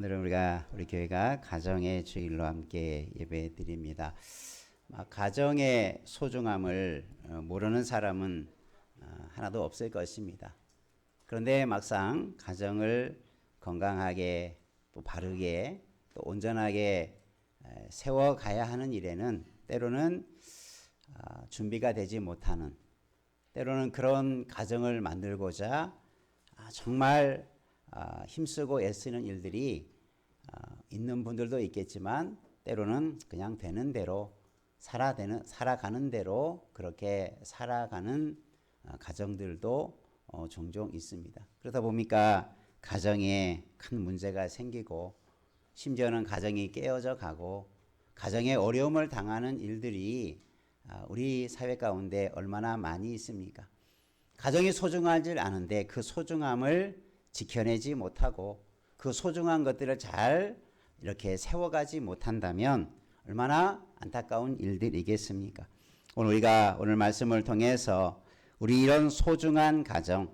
오늘은 우리가 우리 교회가 가정의 주일로 함께 예배 드립니다. 아, 가정의 소중함을 어, 모르는 사람은 어, 하나도 없을 것입니다. 그런데 막상 가정을 건강하게 또 바르게 또 온전하게 세워 가야 하는 일에는 때로는 아, 준비가 되지 못하는 때로는 그런 가정을 만들고자 아, 정말 아, 힘쓰고 애쓰는 일들이 아, 있는 분들도 있겠지만 때로는 그냥 되는 대로 살아되는 살아가는 대로 그렇게 살아가는 아, 가정들도 어, 종종 있습니다. 그러다 보니까 가정에 큰 문제가 생기고 심지어는 가정이 깨어져 가고 가정에 어려움을 당하는 일들이 우리 사회 가운데 얼마나 많이 있습니까? 가정이 줄 아는데 그 소중함을 지켜내지 못하고 그 소중한 것들을 잘 이렇게 세워가지 못한다면 얼마나 안타까운 일들이겠습니까? 오늘 우리가 오늘 말씀을 통해서 우리 이런 소중한 가정,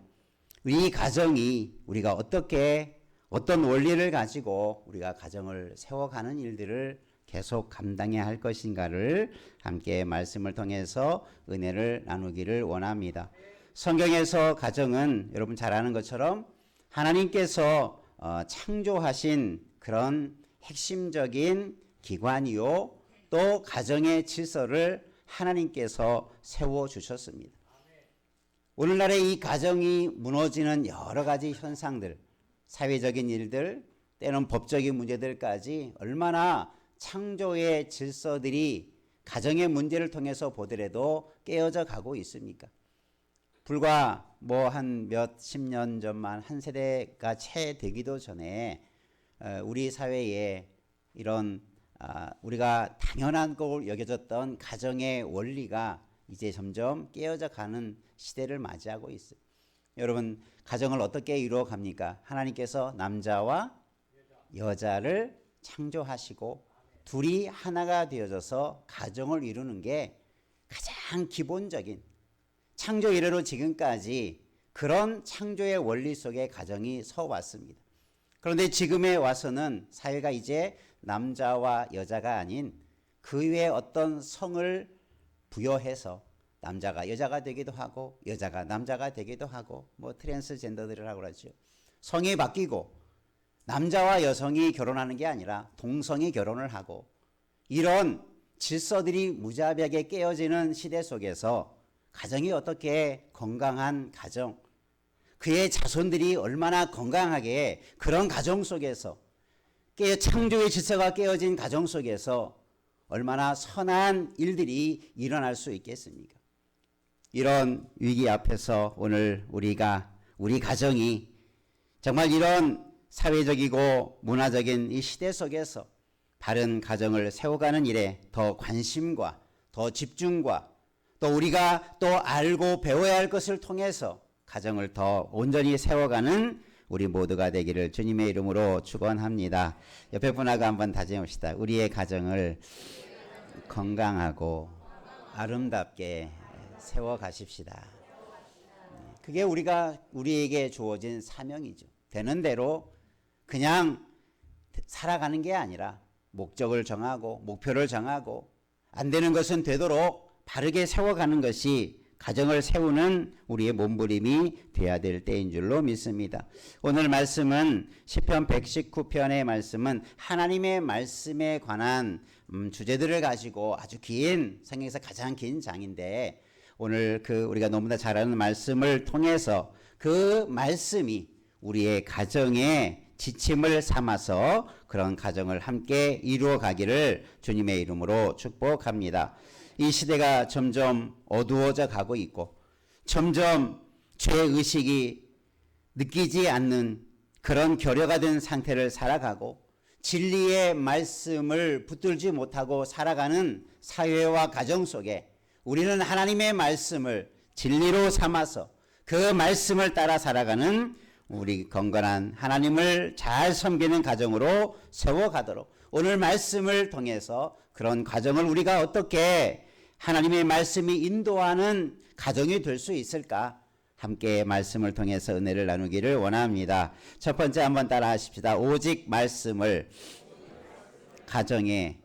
우리 가정이 우리가 어떻게 어떤 원리를 가지고 우리가 가정을 세워가는 일들을 계속 감당해야 할 것인가를 함께 말씀을 통해서 은혜를 나누기를 원합니다. 성경에서 가정은 여러분 잘 아는 것처럼 하나님께서 어, 창조하신 그런 핵심적인 기관이요 또 가정의 질서를 하나님께서 세워 주셨습니다. 오늘날의 이 가정이 무너지는 여러 가지 현상들, 사회적인 일들, 때는 법적인 문제들까지 얼마나 창조의 질서들이 가정의 문제를 통해서 보더라도 깨어져 가고 있습니까? 불과 뭐 한 몇 십 년 전만 한 세대가 채 되기도 전에 어, 우리 사회에 이런 아, 우리가 당연한 걸 여겨졌던 가정의 원리가 이제 점점 깨어져 가는 시대를 맞이하고 있어요. 여러분 가정을 어떻게 이루어 갑니까? 하나님께서 남자와 여자를 창조하시고 둘이 하나가 되어져서 가정을 이루는 게 가장 기본적인 창조 이래로 지금까지 그런 창조의 원리 속에 가정이 서 왔습니다. 그런데 지금에 와서는 사회가 이제 남자와 여자가 아닌 그 위에 어떤 성을 부여해서 남자가 여자가 되기도 하고 여자가 남자가 되기도 하고 뭐 트랜스젠더들이라고 그러죠. 성이 바뀌고 남자와 여성이 결혼하는 게 아니라 동성이 결혼을 하고 이런 질서들이 무자비하게 깨어지는 시대 속에서 가정이 어떻게 건강한 가정, 그의 자손들이 얼마나 건강하게 그런 가정 속에서 깨 창조의 질서가 깨어진 가정 속에서 얼마나 선한 일들이 일어날 수 있겠습니까? 이런 위기 앞에서 오늘 우리가 우리 가정이 정말 이런 사회적이고 문화적인 이 시대 속에서 바른 가정을 세워가는 일에 더 관심과 더 집중과 또 우리가 또 알고 배워야 할 것을 통해서 가정을 더 온전히 세워가는 우리 모두가 되기를 주님의 이름으로 축원합니다. 옆에 분하고 한번 다짐합시다. 우리의 가정을 건강하고 아름답게 세워 가십시다. 그게 우리가 우리에게 주어진 사명이죠. 되는 대로 그냥 살아가는 게 아니라 목적을 정하고 목표를 정하고 안 되는 것은 되도록 바르게 세워가는 것이 가정을 세우는 우리의 몸부림이 되어야 될 때인 줄로 믿습니다. 오늘 말씀은 시편 119편의 말씀은 하나님의 말씀에 관한 음, 주제들을 가지고 아주 긴 성경에서 가장 긴 장인데 오늘 그 우리가 너무나 잘 아는 말씀을 통해서 그 말씀이 우리의 가정에 지침을 삼아서 그런 가정을 함께 이루어 가기를 주님의 이름으로 축복합니다. 이 시대가 점점 어두워져 가고 있고 점점 죄의식이 느끼지 않는 그런 결여가 된 상태를 살아가고 진리의 말씀을 붙들지 못하고 살아가는 사회와 가정 속에 우리는 하나님의 말씀을 진리로 삼아서 그 말씀을 따라 살아가는 우리 건강한 하나님을 잘 섬기는 가정으로 세워가도록 오늘 말씀을 통해서 그런 가정을 우리가 어떻게 하나님의 말씀이 인도하는 가정이 될 수 있을까? 함께 말씀을 통해서 은혜를 나누기를 원합니다. 첫 번째 한번 따라 하십시다. 오직 말씀을 가정의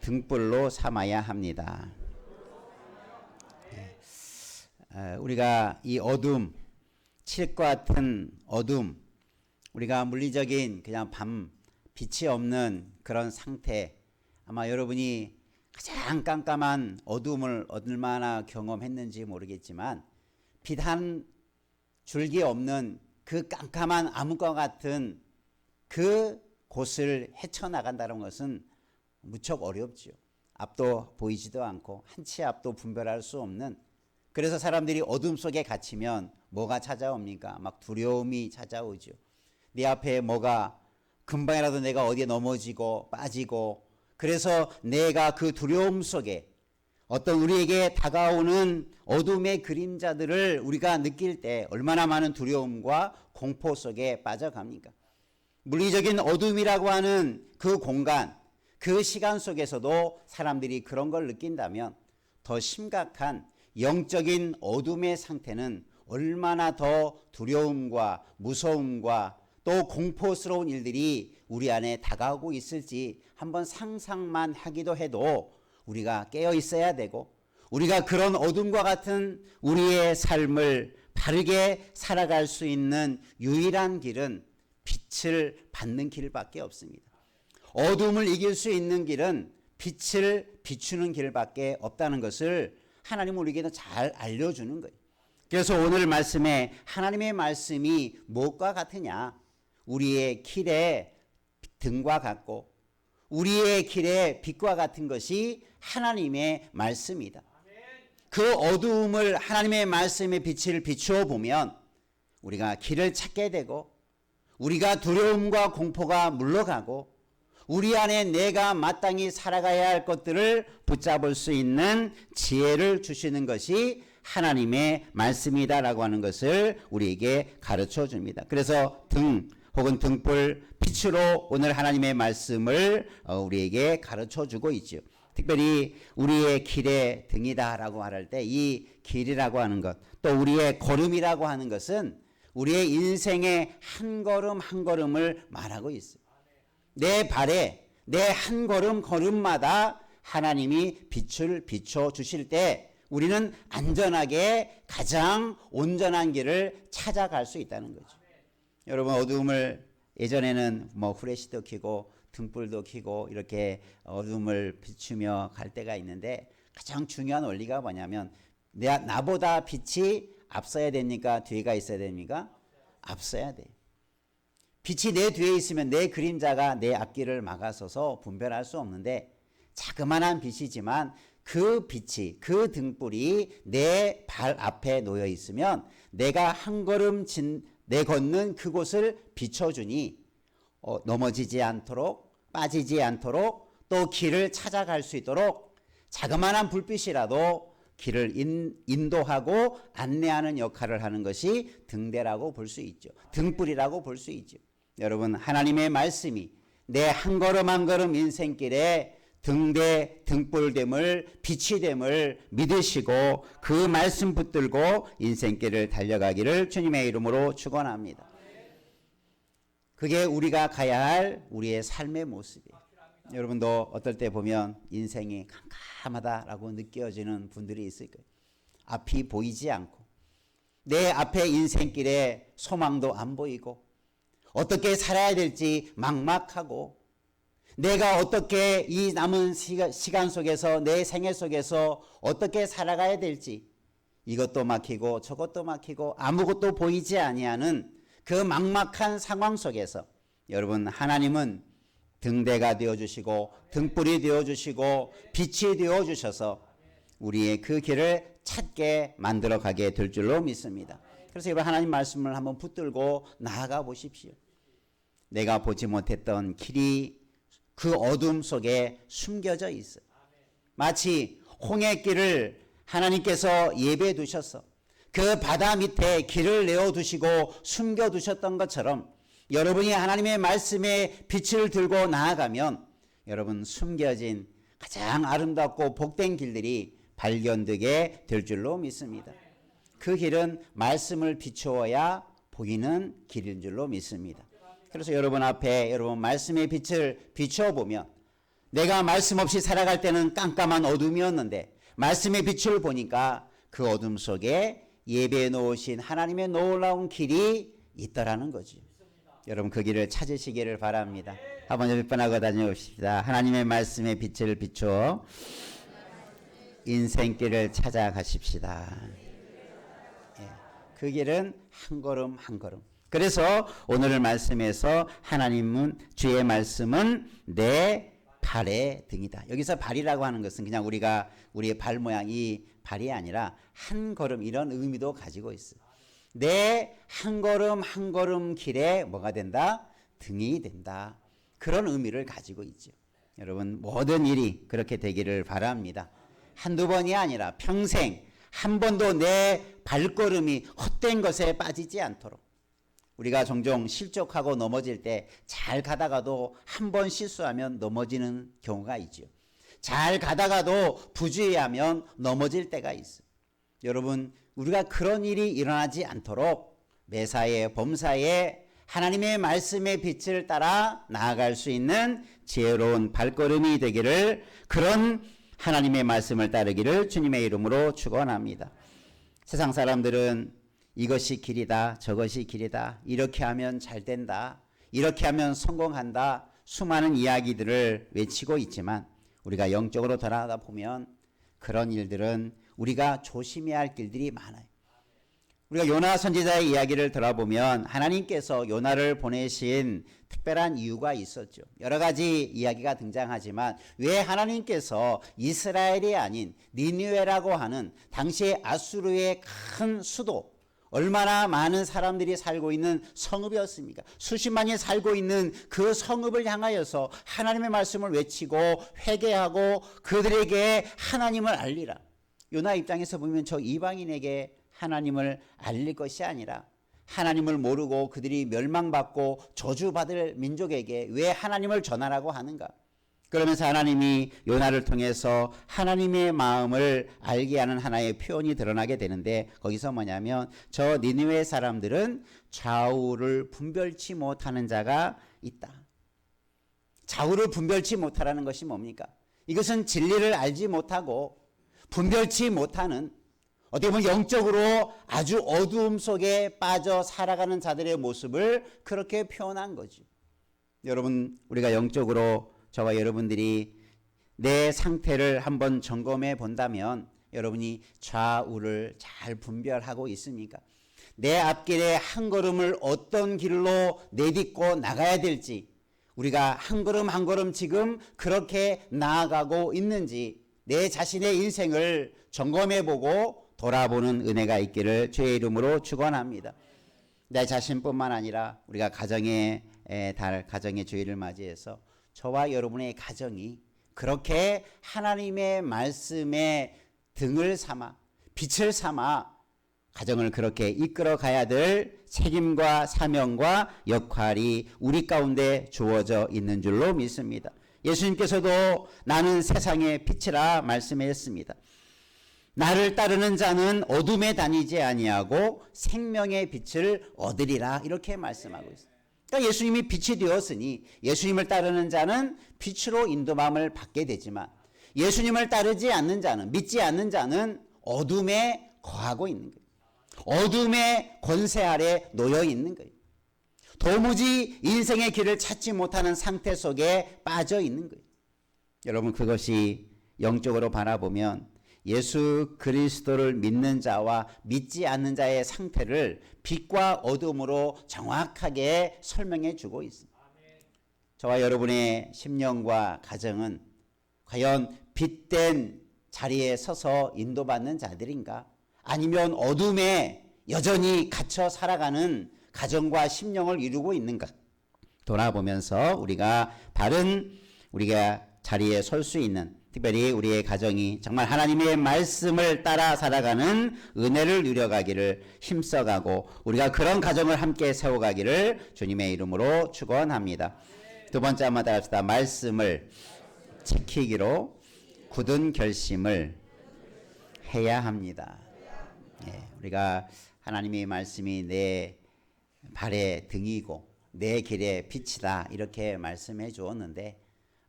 등불로 삼아야 합니다. 예. 어, 우리가 이 어둠, 칠과 같은 어둠, 우리가 물리적인 그냥 밤 빛이 없는 그런 상태, 아마 여러분이 가장 깜깜한 어둠을 얼마나 경험했는지 모르겠지만 빛 한 줄기 없는 그 깜깜한 암흑과 같은 그 곳을 헤쳐나간다는 것은 무척 어렵지요. 앞도 보이지도 않고 한 치 앞도 분별할 수 없는 그래서 사람들이 어둠 속에 갇히면 뭐가 찾아옵니까? 막 두려움이 찾아오죠. 네 앞에 뭐가 금방이라도 내가 어디에 넘어지고 빠지고 그래서 내가 그 두려움 속에 어떤 우리에게 다가오는 어둠의 그림자들을 우리가 느낄 때 얼마나 많은 두려움과 공포 속에 빠져갑니까? 물리적인 어둠이라고 하는 그 공간, 그 시간 속에서도 사람들이 그런 걸 느낀다면 더 심각한 영적인 어둠의 상태는 얼마나 더 두려움과 무서움과 또 공포스러운 일들이 우리 안에 다가오고 있을지 한번 상상만 하기도 해도 우리가 깨어 있어야 되고 우리가 그런 어둠과 같은 우리의 삶을 바르게 살아갈 수 있는 유일한 길은 빛을 받는 길밖에 없습니다. 어둠을 이길 수 있는 길은 빛을 비추는 길밖에 없다는 것을 하나님 우리에게 잘 알려주는 거예요. 그래서 오늘 말씀에 하나님의 말씀이 무엇과 같으냐? 우리의 길의 등과 같고 우리의 길의 빛과 같은 것이 하나님의 말씀이다. 그 어두움을 하나님의 말씀의 빛을 비추어 보면 우리가 길을 찾게 되고 우리가 두려움과 공포가 물러가고 우리 안에 내가 마땅히 살아가야 할 것들을 붙잡을 수 있는 지혜를 주시는 것이 하나님의 말씀이다라고 하는 것을 우리에게 가르쳐 줍니다. 그래서 등 혹은 등불 빛으로 오늘 하나님의 말씀을 어, 우리에게 가르쳐 주고 있죠. 특별히 우리의 길의 등이다라고 말할 때 이 길이라고 하는 것, 또 우리의 걸음이라고 하는 것은 우리의 인생의 한 걸음 한 걸음을 말하고 있어요. 내 발에 내 한 걸음 걸음마다 하나님이 빛을 비춰 주실 때 우리는 안전하게 가장 온전한 길을 찾아갈 수 있다는 거죠. 여러분 어두움을 예전에는 뭐 후레쉬도 켜고 등불도 켜고 이렇게 어둠을 비추며 갈 때가 있는데 가장 중요한 원리가 뭐냐면 내 나보다 빛이 앞서야 됩니까? 뒤가 있어야 됩니까? 앞서야 돼. 빛이 내 뒤에 있으면 내 그림자가 내 앞길을 막아서서 분별할 수 없는데 자그마한 빛이지만 그 빛이 그 등불이 내 발 앞에 놓여 있으면 내가 한 걸음 진, 내 걷는 그곳을 비춰주니 어, 넘어지지 않도록 빠지지 않도록 또 길을 찾아갈 수 있도록 자그마한 불빛이라도 길을 인, 인도하고 안내하는 역할을 하는 것이 등대라고 볼 수 있죠. 등불이라고 볼 수 있죠. 여러분 하나님의 말씀이 내 한 걸음 한 걸음 인생길에 등대 등불됨을 빛이 됨을 믿으시고 그 말씀 붙들고 인생길을 달려가기를 주님의 이름으로 축원합니다. 그게 우리가 가야 할 우리의 삶의 모습이에요. 여러분도 어떨 때 보면 인생이 캄캄하다라고 느껴지는 분들이 있을 거예요. 앞이 보이지 않고 내 앞에 인생길에 소망도 안 보이고 어떻게 살아야 될지 막막하고 내가 어떻게 이 남은 시간 속에서 내 생애 속에서 어떻게 살아가야 될지 이것도 막히고 저것도 막히고 아무것도 보이지 아니하는 그 막막한 상황 속에서 여러분 하나님은 등대가 되어 주시고 등불이 되어 주시고 빛이 되어 주셔서 우리의 그 길을 찾게 만들어 가게 될 줄로 믿습니다. 그래서 여러분 하나님 말씀을 한번 붙들고 나아가 보십시오. 내가 보지 못했던 길이 그 어둠 속에 숨겨져 있어. 마치 홍해길을 하나님께서 예배해 두셔서 그 바다 밑에 길을 내어 두시고 숨겨 두셨던 것처럼 여러분이 하나님의 말씀에 빛을 들고 나아가면 여러분 숨겨진 가장 아름답고 복된 길들이 발견되게 될 줄로 믿습니다. 그 길은 말씀을 비추어야 보이는 길인 줄로 믿습니다. 그래서 여러분 앞에 여러분 말씀의 빛을 비추어 보면 내가 말씀 없이 살아갈 때는 깜깜한 어둠이었는데 말씀의 빛을 보니까 그 어둠 속에 예배해 놓으신 하나님의 놀라운 길이 있더라는 거죠. 여러분 그 길을 찾으시기를 바랍니다. 한번 몇번 하고 다녀옵시다. 하나님의 말씀의 빛을 비추어 인생길을 찾아가십시다. 예, 그 길은 한 걸음 한 걸음. 그래서 오늘 말씀에서 하나님은 주의 말씀은 내 발의 등이다. 여기서 발이라고 하는 것은 그냥 우리가 우리의 발 모양이 발이 아니라 한 걸음 이런 의미도 가지고 있어. 내 한 걸음 한 걸음 길에 뭐가 된다? 등이 된다. 그런 의미를 가지고 있죠. 여러분 모든 일이 그렇게 되기를 바랍니다. 한두 번이 아니라 평생 한 번도 내 발걸음이 헛된 것에 빠지지 않도록 우리가 종종 실족하고 넘어질 때 잘 가다가도 한 번 실수하면 넘어지는 경우가 있죠. 잘 가다가도 부주의하면 넘어질 때가 있어. 여러분, 우리가 그런 일이 일어나지 않도록 매사에 범사에 하나님의 말씀의 빛을 따라 나아갈 수 있는 지혜로운 발걸음이 되기를 그런 하나님의 말씀을 따르기를 주님의 이름으로 축원합니다. 세상 사람들은 이것이 길이다, 저것이 길이다, 이렇게 하면 잘 된다, 이렇게 하면 성공한다, 수많은 이야기들을 외치고 있지만 우리가 영적으로 돌아가다 보면 그런 일들은 우리가 조심해야 할 길들이 많아요. 우리가 요나 선지자의 이야기를 들어보면 하나님께서 요나를 보내신 특별한 이유가 있었죠. 여러 가지 이야기가 등장하지만 왜 하나님께서 이스라엘이 아닌 니느웨라고 하는 당시의 아수르의 큰 수도 얼마나 많은 사람들이 살고 있는 성읍이었습니까? 수십만이 살고 있는 그 성읍을 향하여서 하나님의 말씀을 외치고 회개하고 그들에게 하나님을 알리라. 요나 입장에서 보면 저 이방인에게 하나님을 알릴 것이 아니라 하나님을 모르고 그들이 멸망받고 저주받을 민족에게 왜 하나님을 전하라고 하는가? 그러면서 하나님이 요나를 통해서 하나님의 마음을 알게 하는 하나의 표현이 드러나게 되는데 거기서 뭐냐면 저 니느웨 사람들은 좌우를 분별치 못하는 자가 있다. 좌우를 분별치 못하라는 것이 뭡니까? 이것은 진리를 알지 못하고 분별치 못하는 어떻게 보면 영적으로 아주 어두움 속에 빠져 살아가는 자들의 모습을 그렇게 표현한 거죠. 여러분, 우리가 영적으로 저와 여러분들이 내 상태를 한번 점검해 본다면 여러분이 좌우를 잘 분별하고 있습니까? 내 앞길에 한 걸음을 어떤 길로 내딛고 나가야 될지 우리가 한 걸음 한 걸음 지금 그렇게 나아가고 있는지 내 자신의 인생을 점검해 보고 돌아보는 은혜가 있기를 주의 이름으로 축원합니다. 내 자신뿐만 아니라 우리가 가정의 달 가정의 주일을 맞이해서 저와 여러분의 가정이 그렇게 하나님의 말씀에 등을 삼아 빛을 삼아 가정을 그렇게 이끌어 가야 될 책임과 사명과 역할이 우리 가운데 주어져 있는 줄로 믿습니다. 예수님께서도 나는 세상의 빛이라 말씀했습니다. 나를 따르는 자는 어둠에 다니지 아니하고 생명의 빛을 얻으리라 이렇게 말씀하고 있습니다. 그러니까 예수님이 빛이 되었으니 예수님을 따르는 자는 빛으로 인도함을 받게 되지만 예수님을 따르지 않는 자는 믿지 않는 자는 어둠에 거하고 있는 거예요. 어둠의 권세 아래 놓여 있는 거예요. 도무지 인생의 길을 찾지 못하는 상태 속에 빠져 있는 거예요. 여러분 그것이 영적으로 바라보면 예수 그리스도를 믿는 자와 믿지 않는 자의 상태를 빛과 어둠으로 정확하게 설명해 주고 있습니다. 저와 여러분의 심령과 가정은 과연 빛된 자리에 서서 인도받는 자들인가? 아니면 어둠에 여전히 갇혀 살아가는 가정과 심령을 이루고 있는가? 돌아보면서 우리가 바른 우리가 자리에 설 수 있는 특별히 우리의 가정이 정말 하나님의 말씀을 따라 살아가는 은혜를 누려가기를 힘써가고 우리가 그런 가정을 함께 세워가기를 주님의 이름으로 축원합니다. 두 번째 한번 따라합시다. 말씀을 지키기로 굳은 결심을 해야 합니다. 예, 우리가 하나님의 말씀이 내 발의 등이고 내 길의 빛이다 이렇게 말씀해 주었는데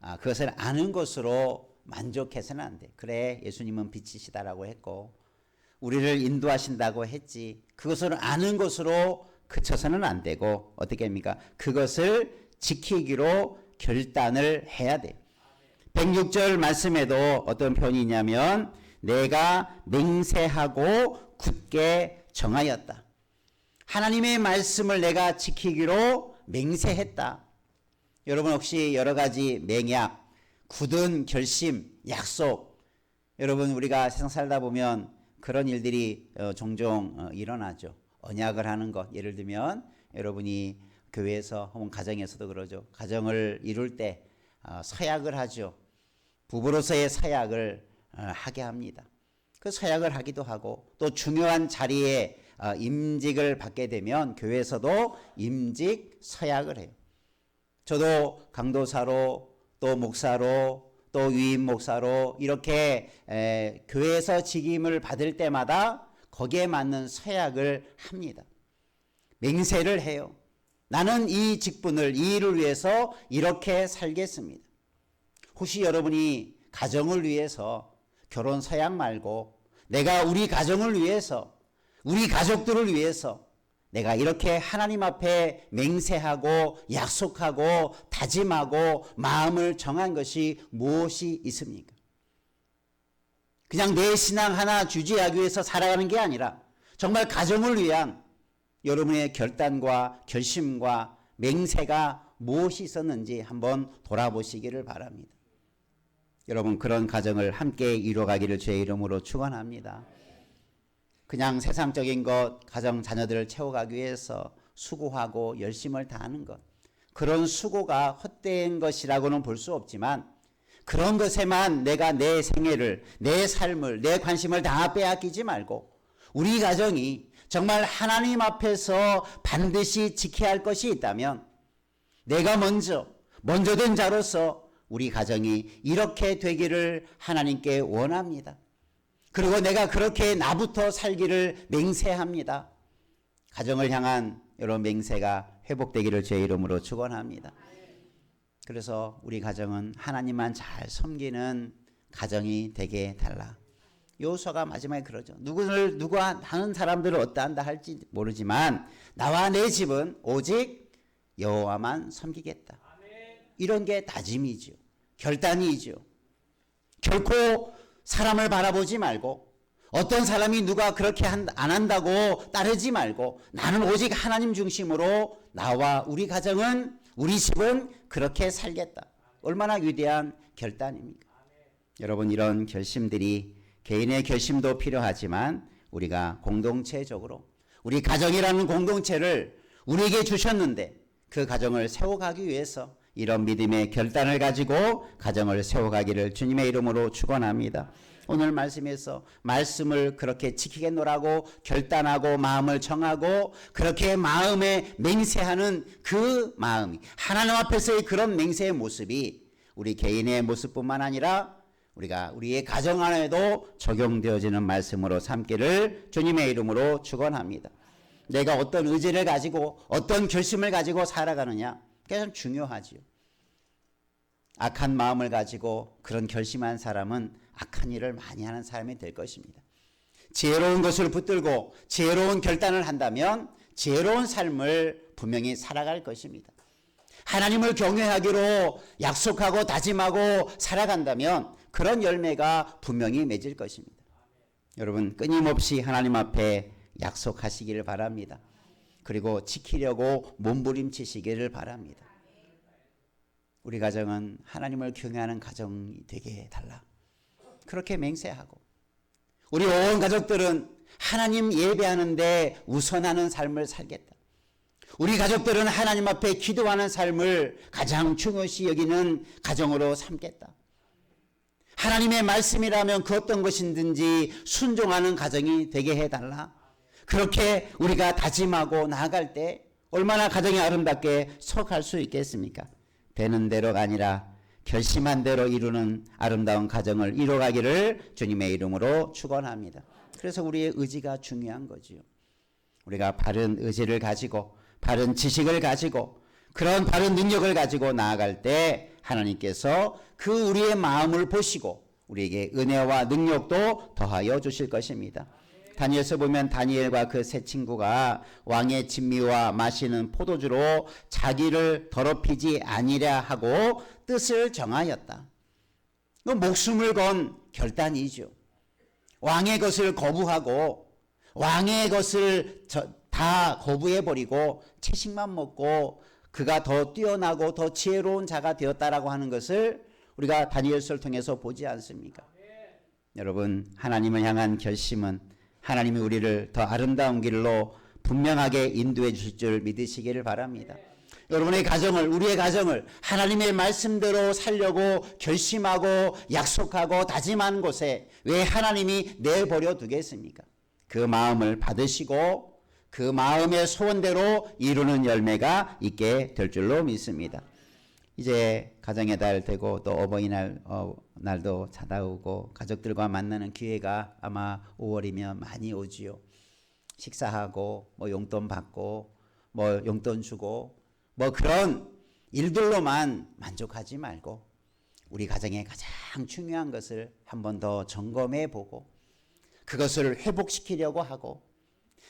아, 그것을 아는 것으로 만족해서는 안 돼. 그래 예수님은 빛이시다라고 했고 우리를 인도하신다고 했지. 그것을 아는 것으로 그쳐서는 안 되고 어떻게 합니까? 그것을 지키기로 결단을 해야 돼. 106절 말씀에도 어떤 표현이 있냐면 내가 맹세하고 굳게 정하였다. 하나님의 말씀을 내가 지키기로 맹세했다. 여러분 혹시 여러 가지 맹약, 굳은 결심, 약속 여러분 우리가 세상 살다 보면 그런 일들이 어, 종종 어, 일어나죠. 언약을 하는 것 예를 들면 여러분이 교회에서 혹은 가정에서도 그러죠. 가정을 이룰 때 어, 서약을 하죠. 부부로서의 서약을 어, 하게 합니다. 그 서약을 하기도 하고 또 중요한 자리에 어, 임직을 받게 되면 교회에서도 임직 서약을 해요. 저도 강도사로 또 목사로 또 위임 목사로 이렇게 에, 교회에서 직임을 받을 때마다 거기에 맞는 서약을 합니다. 맹세를 해요. 나는 이 직분을 이 일을 위해서 이렇게 살겠습니다. 혹시 여러분이 가정을 위해서 결혼 서약 말고 내가 우리 가정을 위해서 우리 가족들을 위해서 내가 이렇게 하나님 앞에 맹세하고 약속하고 다짐하고 마음을 정한 것이 무엇이 있습니까? 그냥 내 신앙 하나 주지하기 위해서 살아가는 게 아니라 정말 가정을 위한 여러분의 결단과 결심과 맹세가 무엇이 있었는지 한번 돌아보시기를 바랍니다. 여러분 그런 가정을 함께 이루어가기를 주의 이름으로 축원합니다. 그냥 세상적인 것, 가정 자녀들을 채워가기 위해서 수고하고 열심을 다하는 것. 그런 수고가 헛된 것이라고는 볼 수 없지만 그런 것에만 내가 내 생애를, 내 삶을, 내 관심을 다 빼앗기지 말고 우리 가정이 정말 하나님 앞에서 반드시 지켜야 할 것이 있다면 내가 먼저, 먼저 된 자로서 우리 가정이 이렇게 되기를 하나님께 원합니다. 그리고 내가 그렇게 나부터 살기를 맹세합니다. 가정을 향한 여러 맹세가 회복되기를 제 이름으로 축원합니다. 그래서 우리 가정은 하나님만 잘 섬기는 가정이 되게 달라. 요서가 마지막에 그러죠. 누구를 누가 하는 사람들을 어떠한다 할지 모르지만 나와 내 집은 오직 여호와만 섬기겠다. 이런 게 다짐이죠. 결단이죠. 결코 사람을 바라보지 말고 어떤 사람이 누가 그렇게 한, 안 한다고 따르지 말고 나는 오직 하나님 중심으로 나와 우리 가정은 우리 집은 그렇게 살겠다. 얼마나 위대한 결단입니까? 여러분 이런 결심들이 개인의 결심도 필요하지만 우리가 공동체적으로 우리 가정이라는 공동체를 우리에게 주셨는데 그 가정을 세워가기 위해서 이런 믿음의 결단을 가지고 가정을 세워가기를 주님의 이름으로 축원합니다. 오늘 말씀에서 말씀을 그렇게 지키겠노라고 결단하고 마음을 정하고 그렇게 마음에 맹세하는 그 마음이 하나님 앞에서의 그런 맹세의 모습이 우리 개인의 모습뿐만 아니라 우리가 우리의 가정 안에도 적용되어지는 말씀으로 삼기를 주님의 이름으로 축원합니다. 내가 어떤 의지를 가지고 어떤 결심을 가지고 살아가느냐 참 중요하지요. 악한 마음을 가지고 그런 결심한 사람은 악한 일을 많이 하는 사람이 될 것입니다. 지혜로운 것을 붙들고 지혜로운 결단을 한다면 지혜로운 삶을 분명히 살아갈 것입니다. 하나님을 경외하기로 약속하고 다짐하고 살아간다면 그런 열매가 분명히 맺을 것입니다. 여러분 끊임없이 하나님 앞에 약속하시기를 바랍니다. 그리고 지키려고 몸부림치시기를 바랍니다. 우리 가정은 하나님을 경외하는 가정이 되게 달라. 그렇게 맹세하고 우리 온 가족들은 하나님 예배하는데 우선하는 삶을 살겠다. 우리 가족들은 하나님 앞에 기도하는 삶을 가장 중요시 여기는 가정으로 삼겠다. 하나님의 말씀이라면 그 어떤 것이든지 순종하는 가정이 되게 해달라. 그렇게 우리가 다짐하고 나아갈 때 얼마나 가정이 아름답게 속할 수 있겠습니까? 되는 대로가 아니라 결심한 대로 이루는 아름다운 가정을 이뤄가기를 주님의 이름으로 축원합니다. 그래서 우리의 의지가 중요한 거지요. 우리가 바른 의지를 가지고 바른 지식을 가지고 그런 바른 능력을 가지고 나아갈 때 하나님께서 그 우리의 마음을 보시고 우리에게 은혜와 능력도 더하여 주실 것입니다. 다니엘서 보면 다니엘과 그 세 친구가 왕의 진미와 마시는 포도주로 자기를 더럽히지 아니랴 하고 뜻을 정하였다. 그 목숨을 건 결단이죠. 왕의 것을 거부하고 왕의 것을 다 거부해 버리고 채식만 먹고 그가 더 뛰어나고 더 지혜로운 자가 되었다라고 하는 것을 우리가 다니엘서를 통해서 보지 않습니까? 여러분 하나님을 향한 결심은 하나님이 우리를 더 아름다운 길로 분명하게 인도해 주실 줄 믿으시기를 바랍니다. 여러분의 가정을 우리의 가정을 하나님의 말씀대로 살려고 결심하고 약속하고 다짐한 곳에 왜 하나님이 내버려 두겠습니까? 그 마음을 받으시고 그 마음의 소원대로 이루는 열매가 있게 될 줄로 믿습니다. 이제 가정의 달 되고 또 어버이날 어, 날도 다가오고 가족들과 만나는 기회가 아마 5월이면 많이 오지요. 식사하고 뭐 용돈 받고 뭐 용돈 주고 뭐 그런 일들로만 만족하지 말고 우리 가정의 가장 중요한 것을 한 번 더 점검해 보고 그것을 회복시키려고 하고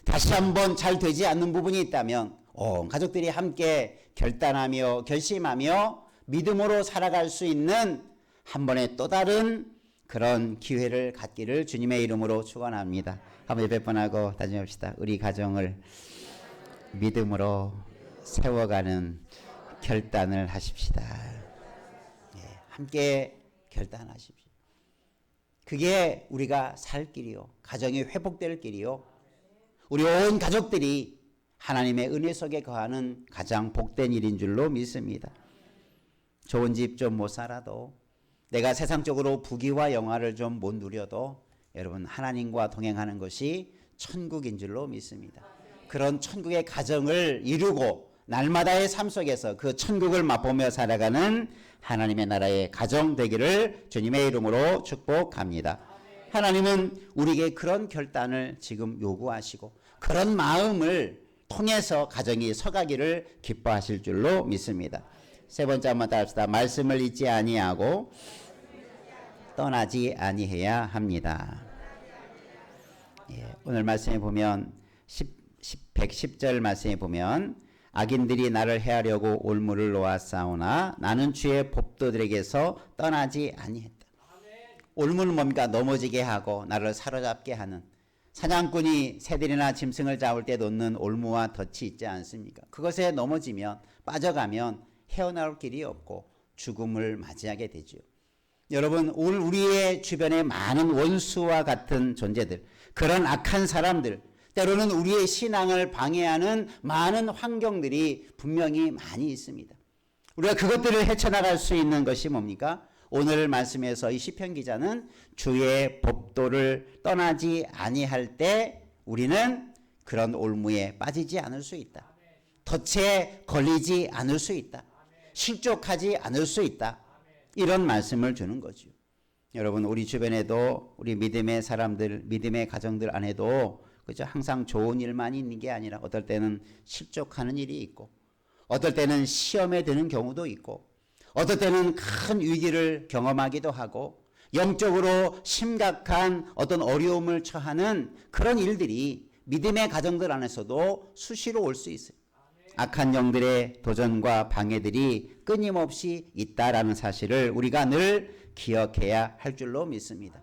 다시 한번 잘 되지 않는 부분이 있다면 온 가족들이 함께 결단하며 결심하며 믿음으로 살아갈 수 있는 한 번의 또 다른 그런 기회를 갖기를 주님의 이름으로 축원합니다. 한번 예배 번하고 다짐합시다. 우리 가정을 믿음으로 세워가는 결단을 하십시다. 예, 함께 결단하십시오. 그게 우리가 살 길이요. 가정이 회복될 길이요. 우리 온 가족들이 하나님의 은혜 속에 거하는 가장 복된 일인 줄로 믿습니다. 좋은 집 좀 못 살아도 내가 세상적으로 부귀와 영화를 좀 못 누려도 여러분 하나님과 동행하는 것이 천국인 줄로 믿습니다. 그런 천국의 가정을 이루고 날마다의 삶 속에서 그 천국을 맛보며 살아가는 하나님의 나라의 가정 되기를 주님의 이름으로 축복합니다. 하나님은 우리에게 그런 결단을 지금 요구하시고 그런 마음을 통해서 가정이 서가기를 기뻐하실 줄로 믿습니다. 세 번째 한번 따릅시다. 말씀을 잊지 아니하고 떠나지 아니해야 합니다. 예, 오늘 말씀에 보면 10, 10, 110 절 말씀에 보면 악인들이 나를 해하려고 올무를 놓았사오나 나는 주의 법도들에게서 떠나지 아니했다. 올무는 뭡니까? 넘어지게 하고 나를 사로잡게 하는 사냥꾼이 새들이나 짐승을 잡을 때 놓는 올무와 덫이 있지 않습니까? 그것에 넘어지면 빠져가면 헤어나올 길이 없고 죽음을 맞이하게 되죠. 여러분, 오늘 우리의 주변에 많은 원수와 같은 존재들, 그런 악한 사람들, 때로는 우리의 신앙을 방해하는 많은 환경들이 분명히 많이 있습니다. 우리가 그것들을 헤쳐나갈 수 있는 것이 뭡니까? 오늘 말씀에서 이 시편 기자는 주의 법도를 떠나지 아니할 때 우리는 그런 올무에 빠지지 않을 수 있다. 덫에 걸리지 않을 수 있다. 실족하지 않을 수 있다. 이런 말씀을 주는 거죠. 여러분 우리 주변에도 우리 믿음의 사람들, 믿음의 가정들 안에도 그죠? 항상 좋은 일만 있는 게 아니라 어떨 때는 실족하는 일이 있고 어떨 때는 시험에 드는 경우도 있고 어떨 때는 큰 위기를 경험하기도 하고 영적으로 심각한 어떤 어려움을 처하는 그런 일들이 믿음의 가정들 안에서도 수시로 올 수 있어요. 악한 영들의 도전과 방해들이 끊임없이 있다라는 사실을 우리가 늘 기억해야 할 줄로 믿습니다.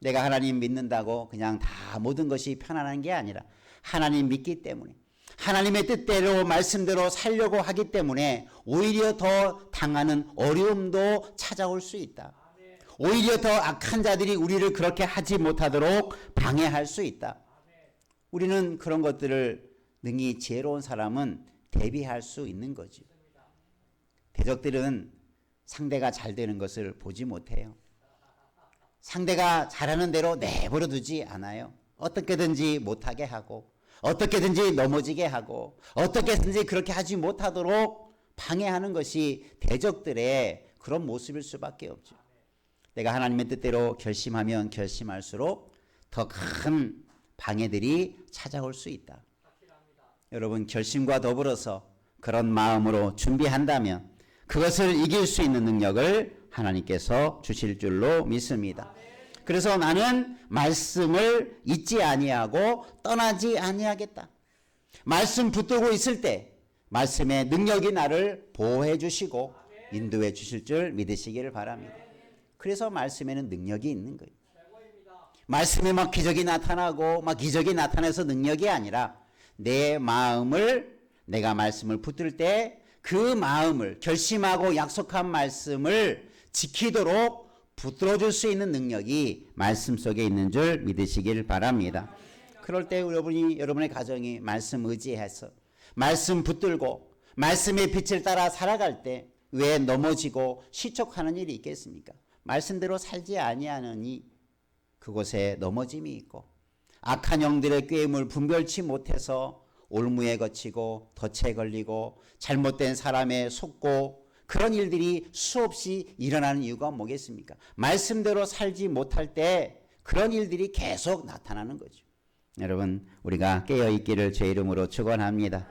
내가 하나님 믿는다고 그냥 다 모든 것이 편안한 게 아니라 하나님 믿기 때문에 하나님의 뜻대로 말씀대로 살려고 하기 때문에 오히려 더 당하는 어려움도 찾아올 수 있다. 오히려 더 악한 자들이 우리를 그렇게 하지 못하도록 방해할 수 있다. 우리는 그런 것들을 능히 지혜로운 사람은 대비할 수 있는 거지. 대적들은 상대가 잘 되는 것을 보지 못해요. 상대가 잘하는 대로 내버려 두지 않아요. 어떻게든지 못하게 하고, 어떻게든지 넘어지게 하고, 어떻게든지 그렇게 하지 못하도록 방해하는 것이 대적들의 그런 모습일 수밖에 없죠. 내가 하나님의 뜻대로 결심하면 결심할수록 더 큰 방해들이 찾아올 수 있다. 여러분 결심과 더불어서 그런 마음으로 준비한다면 그것을 이길 수 있는 능력을 하나님께서 주실 줄로 믿습니다. 그래서 나는 말씀을 잊지 아니하고 떠나지 아니하겠다. 말씀 붙들고 있을 때 말씀의 능력이 나를 보호해 주시고 인도해 주실 줄 믿으시기를 바랍니다. 그래서 말씀에는 능력이 있는 거예요. 말씀에 막 기적이 나타나고 막 기적이 나타나서 능력이 아니라 내 마음을 내가 말씀을 붙들 때 그 마음을 결심하고 약속한 말씀을 지키도록 붙들어 줄 수 있는 능력이 말씀 속에 있는 줄 믿으시길 바랍니다. 그럴 때 여러분이 여러분의 가정이 말씀 의지해서 말씀 붙들고 말씀의 빛을 따라 살아갈 때 왜 넘어지고 시촉하는 일이 있겠습니까? 말씀대로 살지 아니하느니 그곳에 넘어짐이 있고 악한 영들의 꾀임을 분별치 못해서 올무에 거치고 덫에 걸리고 잘못된 사람에 속고 그런 일들이 수없이 일어나는 이유가 뭐겠습니까? 말씀대로 살지 못할 때 그런 일들이 계속 나타나는 거죠. 여러분 우리가 깨어 있기를 제 이름으로 축원합니다.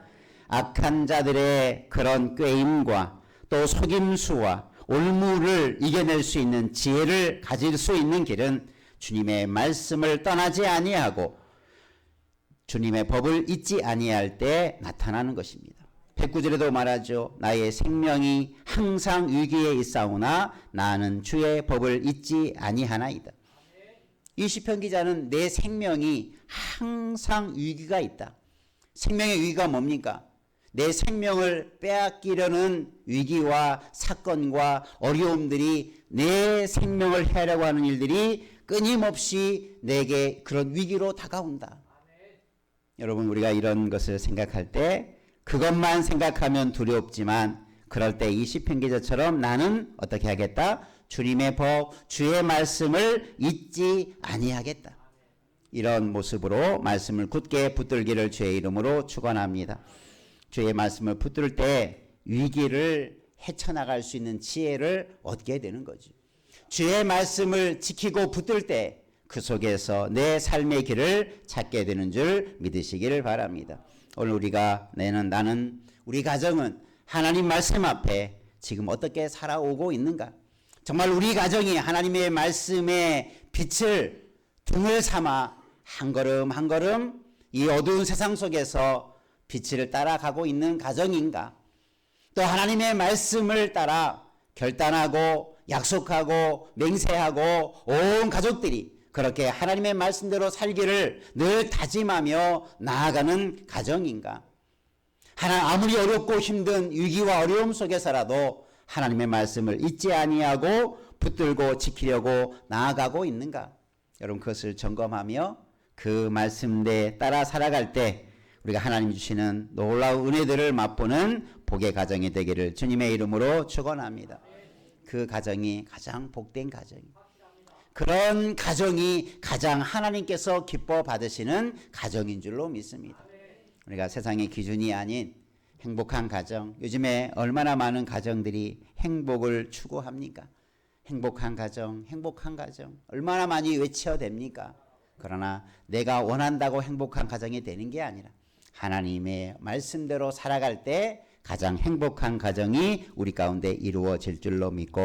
악한 자들의 그런 꾀임과 또 속임수와 올무를 이겨낼 수 있는 지혜를 가질 수 있는 길은 주님의 말씀을 떠나지 아니하고 주님의 법을 잊지 아니할 때 나타나는 것입니다. 백구절에도 말하죠. 나의 생명이 항상 위기에 있사오나 나는 주의 법을 잊지 아니하나이다. 이 시편 기자는 내 생명이 항상 위기가 있다. 생명의 위기가 뭡니까? 내 생명을 빼앗기려는 위기와 사건과 어려움들이 내 생명을 해하려고 하는 일들이 끊임없이 내게 그런 위기로 다가온다. 여러분 우리가 이런 것을 생각할 때 그것만 생각하면 두렵지만 그럴 때 이 시편 기자처럼 나는 어떻게 하겠다? 주님의 법, 주의 말씀을 잊지 아니하겠다. 이런 모습으로 말씀을 굳게 붙들기를 주의 이름으로 축원합니다. 주의 말씀을 붙들 때 위기를 헤쳐나갈 수 있는 지혜를 얻게 되는 거죠. 주의 말씀을 지키고 붙들 때 그 속에서 내 삶의 길을 찾게 되는 줄 믿으시기를 바랍니다. 오늘 우리가 내는 나는 우리 가정은 하나님 말씀 앞에 지금 어떻게 살아오고 있는가? 정말 우리 가정이 하나님의 말씀의 빛을 등을 삼아 한 걸음 한 걸음 이 어두운 세상 속에서 빛을 따라가고 있는 가정인가? 또 하나님의 말씀을 따라 결단하고 약속하고 맹세하고 온 가족들이 그렇게 하나님의 말씀대로 살기를 늘 다짐하며 나아가는 가정인가? 하나 아무리 어렵고 힘든 위기와 어려움 속에서라도 하나님의 말씀을 잊지 아니하고 붙들고 지키려고 나아가고 있는가? 여러분 그것을 점검하며 그 말씀대 따라 살아갈 때 우리가 하나님 주시는 놀라운 은혜들을 맛보는 복의 가정이 되기를 주님의 이름으로 축원합니다. 그 가정이 가장 복된 가정입니다. 그런 가정이 가장 하나님께서 기뻐 받으시는 가정인 줄로 믿습니다. 우리가 세상의 기준이 아닌 행복한 가정, 요즘에 얼마나 많은 가정들이 행복을 추구합니까? 행복한 가정, 행복한 가정, 얼마나 많이 외쳐댑니까? 그러나 내가 원한다고 행복한 가정이 되는 게 아니라 하나님의 말씀대로 살아갈 때 가장 행복한 가정이 우리 가운데 이루어질 줄로 믿고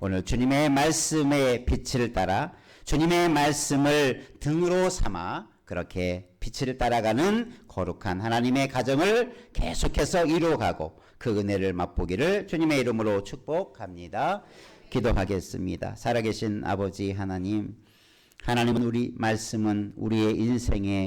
오늘 주님의 말씀의 빛을 따라 주님의 말씀을 등으로 삼아 그렇게 빛을 따라가는 거룩한 하나님의 가정을 계속해서 이루어가고 그 은혜를 맛보기를 주님의 이름으로 축복합니다. 기도하겠습니다. 살아계신 아버지 하나님, 하나님은 우리 말씀은 우리의 인생의